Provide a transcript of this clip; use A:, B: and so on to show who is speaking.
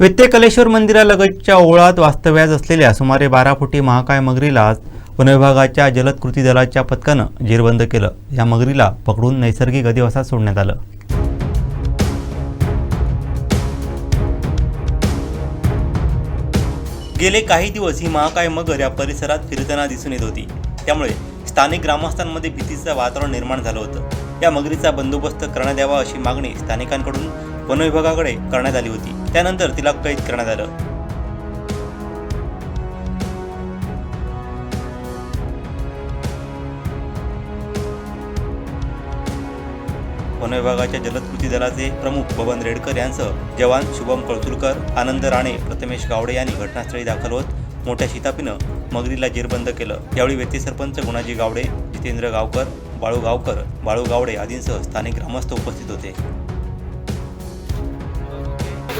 A: वित्तेकलेश्वर मंदिरालगतच्या ओळात वास्तव्यास असलेल्या सुमारे बारा फुटी महाकाय मगरीला वनविभागाच्या जलद कृती दलाच्या पथकानं जेरबंद केलं. या मगरीला पकडून नैसर्गिक अधिवासात सोडण्यात आलं. गेले काही दिवस ही महाकाय मगर या परिसरात फिरताना दिसून येत होती. त्यामुळे स्थानिक ग्रामस्थांमध्ये भीतीचं वातावरण निर्माण झालं होतं. या मगरीचा बंदोबस्त करण्यात यावा अशी मागणी स्थानिकांकडून वनविभागाकडे करण्यात आली होती. त्यानंतर तिला कैद करण्यात आलं. वनविभागाच्या जलद कृती दलाचे प्रमुख बबन रेडकर यांसह जवान शुभम कळतुरकर आनंद राणे प्रथमेश गावडे यांनी घटनास्थळी दाखल होत मोठ्या शितापीनं मगरीला जेरबंद केलं. यावेळी व्यक्ती सरपंच गुणाजी गावडे जितेंद्र गावकर बाळू गावकर बाळू गावडे आदींसह स्थानिक ग्रामस्थ उपस्थित होते.